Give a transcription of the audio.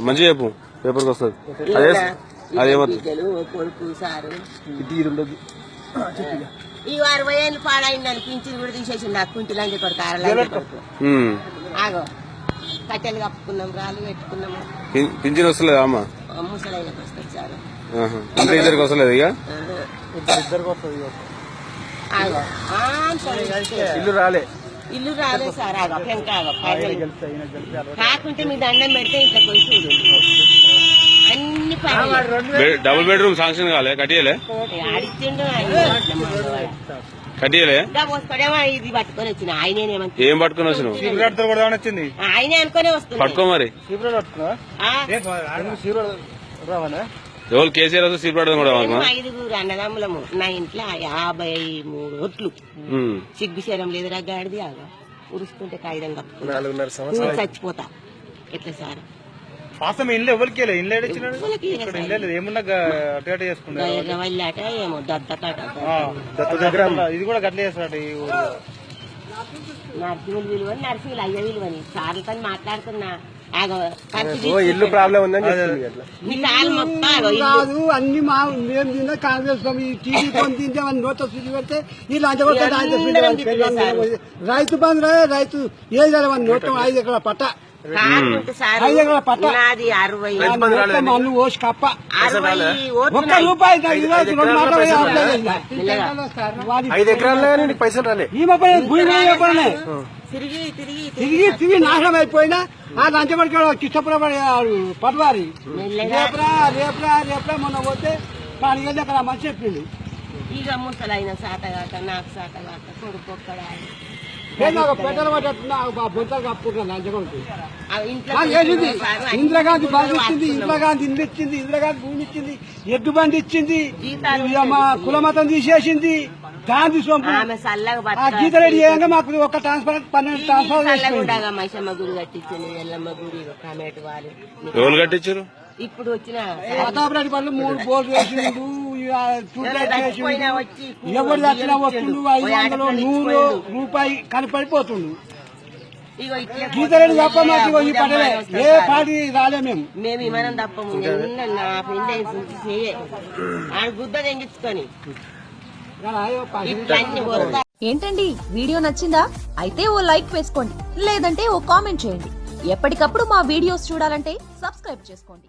మంచిగా చెప్పు. పేపర్కి వస్తుంది. అదే అదేమో బిడ్డలు ఓ కొడుకు సారు. తీరుండదు ఈ అరవై ఏళ్ళు పాడైందని పింఛన్ కూడా తీసేసిండు. ఆ కుంటి లంగి కొడుకు అరలంగి కొడుకు. ఉమ్. ఆగో. కట్టెలు కప్పుకున్నాం రాళ్ళు పెట్టుకున్నాము పింఛన్ వస్తలేదా అమ్మ? ముసలైనకి వస్తుంది ఇద్దరికి వస్తలేదు ఇక? ఇద్దరు ఇద్దరికి వస్తుంది. ఇల్లు రాలే. ఇల్లు రాలేదు సార్ ఆగో. కాకుంటే మీ దండం పెడితే ఇంట్లో పోయి చూడు. అన్ని పని బెడ్- డబుల్ బెడ్రూమ్ శాంక్షన్ కాలే కట్టియలే? కట్టియలే? ఇది పట్టుకొని వచ్చిన ఆయనేమంటే ఏం పట్టుకుని వచ్చింది. ఆయనే అనుకునే వస్తుంది. పట్టుకో మరి. ఎవరు కేసీఆర్ వస్తే సీట్ పడదాం కూడా మేము ఐదుగురు అన్నదమ్ములము. నా ఇంట్లో యాభై మూడు ఒట్లు. సిగ్గుశరం లేదు రగ్గాడిది ఆగా. ఉరుస్తుంటే కాగితం కప్పుకుంటా. చచ్చిపోతా. ఎట్లా సార్? పాసం ఇల్లు ఎవరికి ఇల్లు ఏడిచ్చినాడు ఏమున్నా అటు అటు ఏమో దద్దకాట దత్తు దగ్గర. ఇది కూడా గట్ల చేస్తాడు ఈ ఊరు. నర్సింహులు విలువని నర్సింహులు అయ్య విలువని. సార్లతో మాట్లాడుతున్నా. ఇల్లు ప్రాబ్లం ఉందని. కాదు అన్ని మా మేము తిన్న కాంగ్రెస్ టీవీ కొని తింటే మన నోట పెడితే రైతు బంధు రైతు ఏది నోట ఐదు ఎకరాల పట్ట. నాది అరవై. ఓసి కప్ప. అరవై ఒక్క రూపాయి ఐదు పైసలు రాలే. తిరిగి తిరిగి తిరిగి తిరిగి. నాశనం అయిపోయినా ఆ లంచబడికి కిష్టపురం పట్వారి రేపురా రేపురా రేపురా మొన్న పోతే పదిహేను అక్కడ మంచి చెప్పింది ఇక ముసలైన సాతగాక నాకు సాతగాక కొడుకు ఒక్కడ నేను నాకు పెట్టలు పట్టేస్తున్నా బొంతలు ఇందిరాగాంధీ బస్ ఇచ్చింది ఇందిరాగాంధీ ఇల్లు ఇచ్చింది ఇందిరాగాంధీ భూమి ఇచ్చింది ఎద్దు బండి ఇచ్చింది మా కులమతం తీసేసింది గాంధీ సొంపు. ఆమె చల్లగా ఆ బతకాలి. గీత రెడీ చేయంగా మాకు ఒక ట్రాన్స్ఫర్ పన్నెండు ట్రాన్స్ఫర్ కట్టించారు? ఇప్పుడు వచ్చిన ప్రతాపరెడ్డి పనులు మూడు బోర్లు వేసిండు. ఎవరు వచ్చినా వస్తుండు ఐదు వందలు నూరు రూపాయి కనపడిపోతుండు. గీతరెడ్డి తప్ప మాకు ఇగో ఈ పడలే. ఏ పార్టీ రాలే మేము. మేము తప్పము నిన్న నా ఫ్రెండ్ అయి చేయ ఆడ గుద్ద తెంగించుకొని. ఏంటండి? వీడియో నచ్చిందా? అయితే ఓ లైక్ వేసుకోండి. లేదంటే ఓ కామెంట్ చేయండి. ఎప్పటికప్పుడు మా వీడియోస్ చూడాలంటే సబ్స్క్రైబ్ చేసుకోండి.